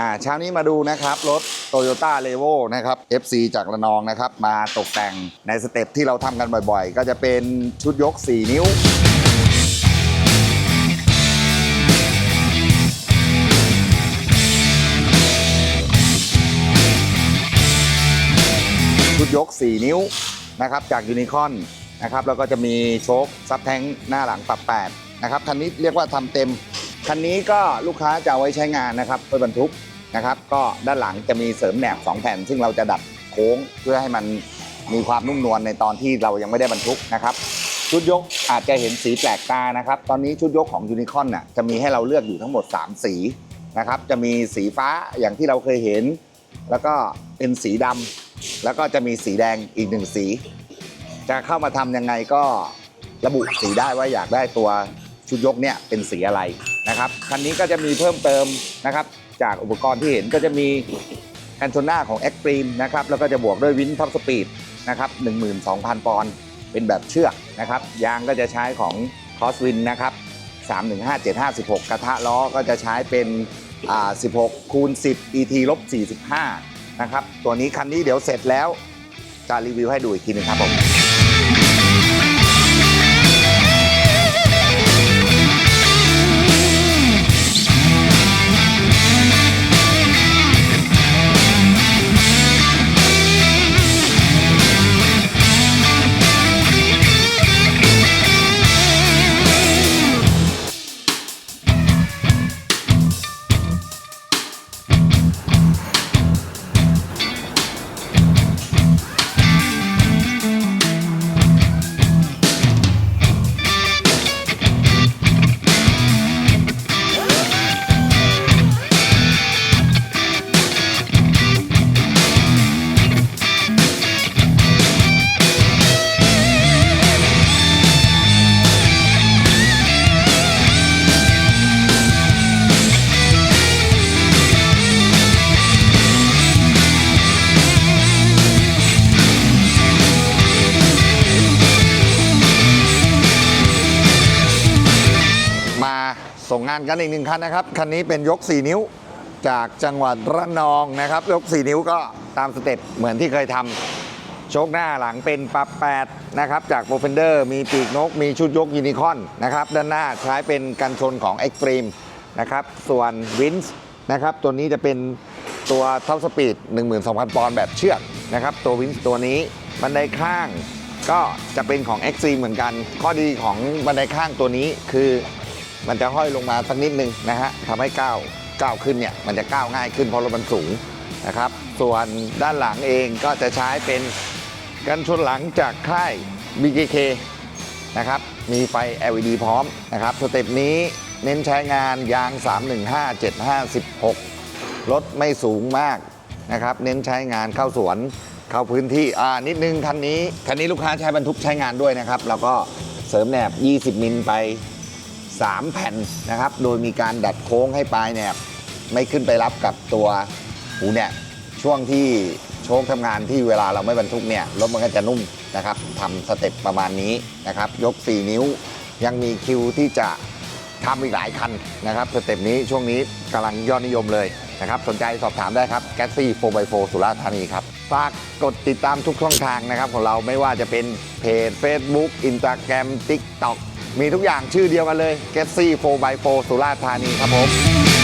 อ่าเช้านี้มาดูนะครับ รถ Toyota r e v o นะครับ FC จากระนองนะครับ มาตกแต่งในสเต็ปที่เราทำกันบ่อยๆ ก็จะเป็นชุดยก 4 นิ้ว ชุดยก 4 นิ้วนะครับจากยูนิคอนนะครับแล้วก็จะมีโชคซับแท้งหน้าหลังปรับ8นะครับคันนี้เรียกว่าทำเต็มคันนี้ก็ลูกค้าจะเอาไว้ใช้งานนะครับไปบรรทุก นะครับ ก็ด้านหลังจะมีเสริมแหนบ2แผ่น ซึ่งเราจะดัดโค้งเพื่อให้มันมีความนุ่มนวลในตอนที่เรายังไม่ได้บรรทุกนะครับ ชุดยกอาจจะเห็นสีแปลกตานะครับ ตอนนี้ชุดยกของยูนิคอนน่ะจะมีให้เราเลือกอยู่ทั้งหมด 3 สีนะครับ จะมีสีฟ้าอย่างที่เราเคยเห็น แล้วก็เป็นสีดำแล้วก็จะมีสีแดงอีกหนึ่งสี จะเข้ามาทำยังไงก็ระบุสีได้ว่าอยากได้ตัวชุดยกเนี่ยเป็นสีอะไรนะครับ คันนี้ก็จะมีเพิ่มเติมนะครับ จากอุปกรณ์ที่เห็นก็จะมีกันชนหน้าของ Extreme นะครับแล้วก็จะบวกด้วยวินท็อปสปีดนะครับ12,000 ปอนด์เป็นแบบเชือกนะครับ ยางก็จะใช้ของ Crosswind นะครับ315756กระทะล้อก็จะใช้เป็นอ่า16 คูณ 10 ET ลบ 45 นะครับ ตัวนี้คันนี้เดี๋ยวเสร็จแล้วจะรีวิวให้ดูอีกทีหนึงครับผม ส่งงานกันอีกหนึ่งคันนะครับ คันนี้เป็นยก 4 นิ้วจากจังหวัดระนองนะครับ ยก 4 นิ้วก็ตามสเต็ปเหมือนที่เคยทำโชคหน้าหลังเป็นปรับ8นะครับ จากโปรเฟนเดอร์มีปีกนก มีชุดยกยูนิคอนนะครับ ด้านหน้าใช้เป็นกันชนของ Extreme นะครับ ส่วนวินส์นะครับ ตัวนี้จะเป็นตัวท็อปสปีด12,000 ปอนด์แบบเชือกนะครับ ตัววินส์ตัวนี้บันไดข้างก็จะเป็นของ Extreme เหมือนกัน ข้อดีของบันไดข้างตัวนี้คือ มันจะห้อยลงมาสักนิดนึงนะฮะทำให้ก้าวก้าวขึ้นเนี่ยมันจะก้าวง่ายขึ้นเพราะรถมันสูงนะครับ ส่วนด้านหลังเองก็จะใช้เป็นกันชนหลังจากค่าย BKK นะครับมีไฟ LED พร้อมนะครับสเต็ปนี้เน้นใช้งานยาง 315-756 รถไม่สูงมากนะครับ เน้นใช้งานเข้าสวนเข้าพื้นที่อ่านิดนึงคันนี้คันนี้ลูกค้าใช้บรรทุกใช้งานด้วยนะครับ แล้วก็เสริมแหนบ 20 มิลไป 3 แผ่นนะครับ โดยมีการดัดโค้งให้ปลายแหนบไม่ขึ้นไปรับกับตัวหูแหนบช่วงที่โชคทำงานที่เวลาเราไม่บรรทุกเนี่ยรถมันก็จะนุ่มนะครับทำสเต็ปประมาณนี้นะครับ ยก 4 นิ้วยังมีคิวที่จะทำอีกหลายคันนะครับสเต็ปนี้ช่วงนี้กำลังยอดนิยมเลยนะครับสนใจสอบถามได้ครับแก๊สซี่ 4x4 สุราษฎร์ธานีครับ ฝากกดติดตามทุกช่องทางนะครับของเราไม่ว่าจะเป็นเพจ Facebook Instagram TikTok มีทุกอย่างชื่อเดียวกันเลย g e t s y 4x4 สุราษฎร์ธานีครับผม